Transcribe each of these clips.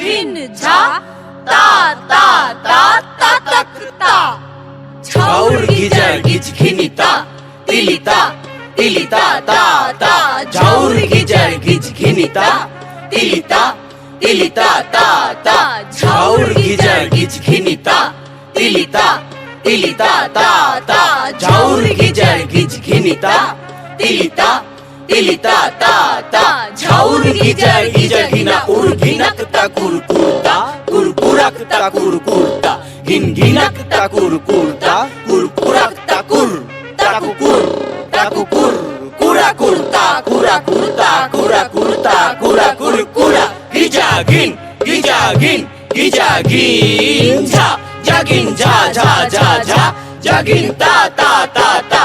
ঘিন ঝা, তা তা তা তা তা তা। ঝাউর গিজার গিজ ঘিনিতা তিলিতা তিলিতা, তা তা। ঝাউর গিজার গিজ ঘিনিতা তিলিতা তিলিতা, তা তা। ঝাউর গিজার গিজ ঘিনিতা তিলিতা তিলিতা, তা তা। ঝাউর গিজার গিজ ঘিনিতা তিলিতা তিলিতা তা তা ঝাউর গিজার গিজা ঘিনা উর ঘিনাক তা কুরকুরতা কুরকুরাক তা কুরকুরতা ঘিন ঘিনাক তা কুরকুরতা কুরকুরাক তা কুর তা কুকুর তা কুকুর কুরা কুরতা কুরা কুরতা কুরা কুরতা কুরা কুর কুরা গিজা ঘিন গিজা ঘিন গিজা ঘিন ঝা জাগিন ঝা ঝা ঝা ঝা জাগিন তা তা তা তা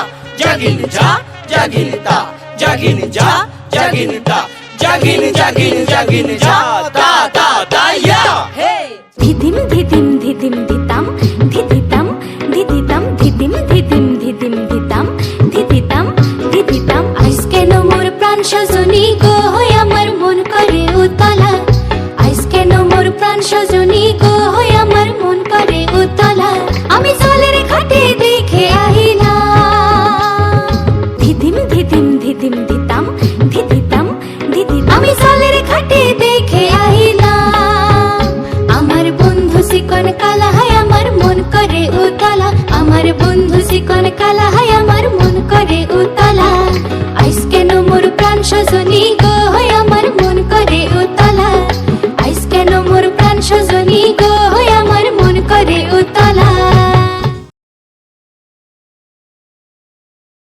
জাগিন যা, জাগিন তা, জাগিন জাগিন জাগিন যা, তা তা তা ইয়া ধিতিম ধিতিম ধিদিম ধিতাম ধিদিতাম ধিতিতাম ধিতিম ধিতিম ধিতিম ধিতাম ধিতিতাম ধিতিতাম কেন মোর প্রাণ সজনী গো হই করে উতলা। আইস কেন মোর প্রাণ সজনী গো? হয় আমার মন করে উতলা। আইস কেন মোর প্রাণ সজনী গো?